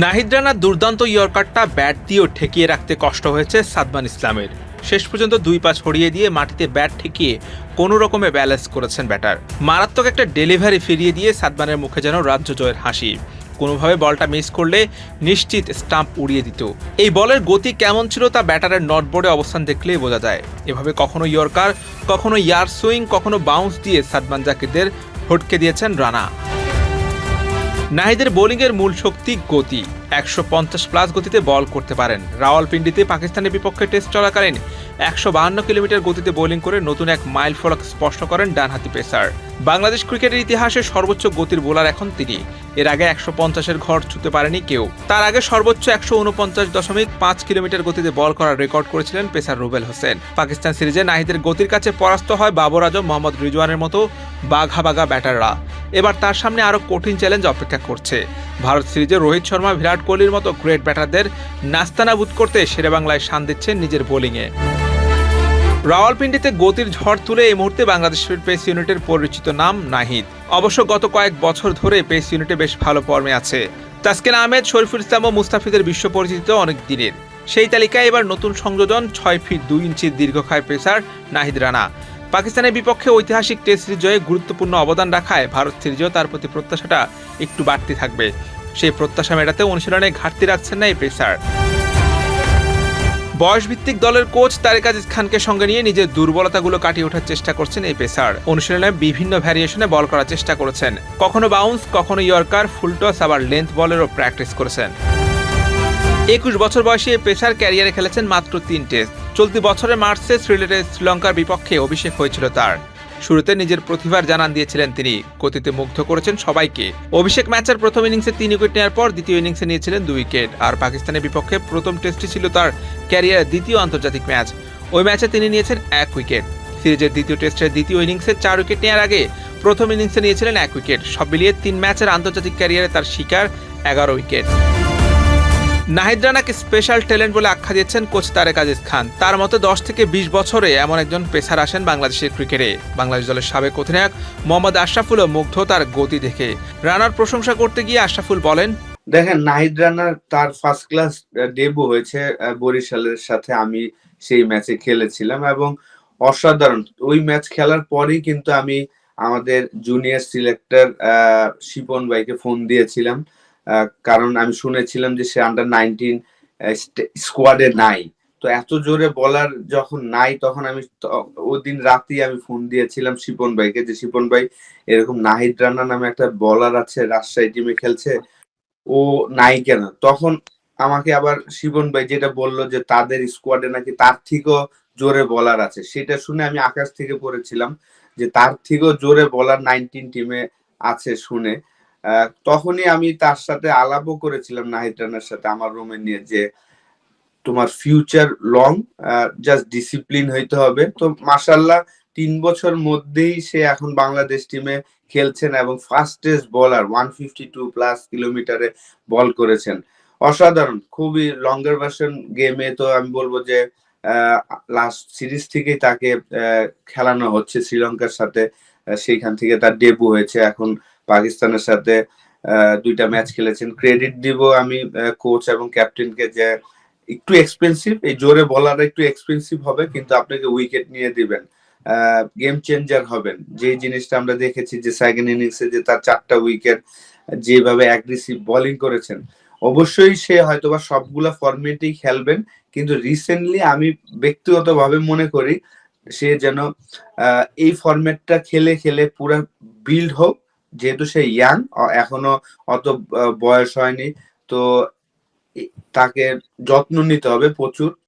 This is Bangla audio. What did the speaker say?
নাহিদ রানার দুর্দান্ত ইয়র্কারটা ব্যাট দিয়েও ঠেকিয়ে রাখতে কষ্ট হয়েছে সাদমান ইসলামের। শেষ পর্যন্ত দুই পা ছড়িয়ে দিয়ে মাটিতে ব্যাট ঠেকিয়ে কোনো রকমে ব্যালেন্স করেছেন ব্যাটার। মারাত্মক একটা ডেলিভারি ফিরিয়ে দিয়ে সাদমানের মুখে যেন রাজ্য জয়ের হাসি। কোনোভাবে বলটা মিস করলে নিশ্চিত স্টাম্প উড়িয়ে দিত। এই বলের গতি কেমন ছিল তা ব্যাটারের নটবোর্ডে অবস্থান দেখলেই বোঝা যায়। এভাবে কখনো ইয়র্কার, কখনো ইয়ার সুইং কখনো বাউন্স দিয়ে সাদমান জাকিরদের হটকে দিয়েছেন রানা। নাহিদের বোলিংয়ের মূল শক্তি গতি। একশো পঞ্চাশ প্লাস গতিতে বল করতে পারেন। রাওয়ালপিন্ডিতে পাকিস্তানের বিপক্ষে টেস্ট চলাকালীন একশো বাহান্ন কিলোমিটার গতিতে বোলিং করে নতুন এক মাইল ফলক স্পষ্ট করেন ডানহাতি পেসার। বাংলাদেশ ক্রিকেটের ইতিহাসে সর্বোচ্চ গতির বোলার এখন তিনি। এর আগে একশো পঞ্চাশের ঘর ছুতে পারেনি কেউ। তার আগে সর্বোচ্চ একশো উনপঞ্চাশ দশমিক পাঁচ কিলোমিটার গতিতে বল করার রেকর্ড করেছিলেন পেসার রুবেল হোসেন। পাকিস্তান সিরিজে নাহিদের গতির কাছে পরাস্ত হয় বাবর আজম, মোহাম্মদ রিজওয়ানের মতো বাঘা বাঘা ব্যাটাররা। এবার তার সামনে আরও কঠিন চ্যালেঞ্জ অপেক্ষা করছে। ভারত সিরিজে রোহিত শর্মা, বিরাট কোহলির মতো গ্রেট ব্যাটারদের নাস্তানাবুদ করতে শেরেবাংলায় শান দিচ্ছেন নিজের বোলিংয়ে রাওয়ালপিন্ডিতে গতির ঝড় তুলে এই মুহূর্তে বাংলাদেশের পেস ইউনিটের পরিচিত নাম নাহিদ। অবশ্য গত কয়েক বছর ধরে পেস ইউনিটে বেশ ভালো ফর্মে আছে। তাসকিন আহমেদ, শরীফুল ইসলাম ও মুস্তাফিদের বিশ্ব পরিচিত অনেক দিনের। সেই তালিকায় এবার নতুন সংযোজন ছয় ফিট দুই ইঞ্চির দীর্ঘকায় পেসার নাহিদ রানা। পাকিস্তানের বিপক্ষে ঐতিহাসিক টেস্ট সিরিজ জয়ে গুরুত্বপূর্ণ অবদান রাখায় ভারত সিরিজেও তার প্রতি প্রত্যাশাটা একটু বাড়তি থাকবে। সেই প্রত্যাশা মেটাতে অনুশীলনে ঘাটতি রাখছেন না এই পেসার। বয়সভিত্তিক দলের কোচ তারেক আজিজ খানকে সঙ্গে নিয়ে নিজের দুর্বলতাগুলো কাটিয়ে ওঠার চেষ্টা করছেন এই পেসার। অনুশীলনে বিভিন্ন ভ্যারিয়েশনে বল করার চেষ্টা করেছেন। কখনো বাউন্স কখনো ইয়র্কার ফুলটস আবার লেন্থ বলেরও প্র্যাকটিস করেছেন। একুশ বছর বয়সে এই পেসার ক্যারিয়ারে খেলেছেন মাত্র তিন টেস্ট। চলতি বছরের মার্চে শ্রীলেটে শ্রীলঙ্কার বিপক্ষে অভিষেক হয়েছিল তার। শুরুতে নিজের প্রতিভার জানান দিয়েছিলেন তিনি। গতিতে মুগ্ধ করেছেন সবাইকে। অভিষেক ম্যাচের প্রথম ইনিংসে তিন উইকেট নেওয়ার পর দ্বিতীয় ইনিংসে নিয়েছিলেন দুই উইকেট। আর পাকিস্তানের বিপক্ষে প্রথম টেস্টটি ছিল তার ক্যারিয়ারের দ্বিতীয় আন্তর্জাতিক ম্যাচ। ওই ম্যাচে তিনি নিয়েছেন এক উইকেট। সিরিজের দ্বিতীয় টেস্টের দ্বিতীয় ইনিংসে চার উইকেট নেওয়ার আগে প্রথম ইনিংসে নিয়েছিলেন এক উইকেট। সব মিলিয়ে তিন ম্যাচের আন্তর্জাতিক ক্যারিয়ারে তার শিকার এগারো উইকেট। নাহিদ রানাকে স্পেশাল ট্যালেন্ট বলে আখ্যা দিয়েছেন কোচ তারেক আজিজ খান। তার মতে দশ থেকে বিশ বছরে এমন একজন পেসার আসেন বাংলাদেশের ক্রিকেটে। বাংলাদেশ দলের সাবেক অধিনায়ক মোহাম্মদ আশরাফুলও মুগ্ধ তার গতি দেখে। রানার প্রশংসা করতে গিয়ে আশরাফুল বলেন, দেখেন, নাহিদ রানার তার ফার্স্ট ক্লাস ডেবু হয়েছে বরিশালের সাথে আমি সেই ম্যাচে খেলেছিলাম এবং অসাধারণ। ওই ম্যাচ খেলার পরেই কিন্তু আমি আমাদের জুনিয়র সিলেক্টর শিপন ভাইকে ফোন দিয়েছিলাম। কারণ আমি শুনেছিলাম যে সে আন্ডার নাইনটিন স্কোয়াডে নাই। তো এত জোরে বলার যখন নাই, তখন আমি ওই দিন রাতেই আমি ফোন দিয়েছিলাম শিপন ভাইকে যে, শিপন ভাই, এরকম নাহিদ রানা নামে একটা বলার আছে, রাজশাহী টিমে খেলছে, ও নাই কেন? তখন আমাকে আবার শিবন ভাই যেটা বলল যে, তাদের স্কোয়াডে নাকি তার থেকেও জোরে বলার আছে। সেটা শুনে আমি আকাশ থেকে পড়েছিলাম যে, তার থেকেও জোরে বলার নাইনটিন টিমে আছে, শুনে। তখনই আমি তার সাথে আলাপও করেছিলাম নাহিদ রানার সাথে আমার রুমে নিয়ে যে তোমার ফিউচার লং জাস্ট ডিসিপ্লিন হইতে হবে। তো মাসাল্লাহ তিন বছর মধ্যেই সে এখন বাংলাদেশ টিমে খেলছেন এবং ফাস্টেস্ট বলার ওয়ান ফিফটি টু প্লাস কিলোমিটারে বল করেছেন। অসাধারণ, খুবই লঙ্গার ভার্সন গেমে তো আমি বলব যে লাস্ট সিরিজ থেকেই তাকে খেলানো হচ্ছে শ্রীলঙ্কার সাথে। সেইখান থেকে তার ডেবু হয়েছে। এখন পাকিস্তানের সাথে দুইটা ম্যাচ খেলেছেন। ক্রেডিট দিব আমি কোচ এবং ক্যাপ্টেনকে যে একটু এক্সপেন্সিভ এই জোরে বলার একটু এক্সপেন্সিভ হবে, কিন্তু আপনাকে উইকেট নিয়ে দিবেন। গেম চেঞ্জার হবেন। যে জিনিসটা আমরা দেখেছি যে সেকেন্ড ইনিংসে যে তার চারটা উইকেট যেভাবে অ্যাগ্রেসিভ বোলিং করেছেন, অবশ্যই সে হয়তোবা সবগুলা ফরম্যাটেই খেলবেন, কিন্তু রিসেন্টলি আমি ব্যক্তিগতভাবে মনে করি, সে যেন এই ফরম্যাটটা খেলে খেলে পুরো বিল্ড হোক যেহেতু সে ইয়াং এখনও অত বয়স হয়নি তো তাকে যত্ন নিতে হবে প্রচুর।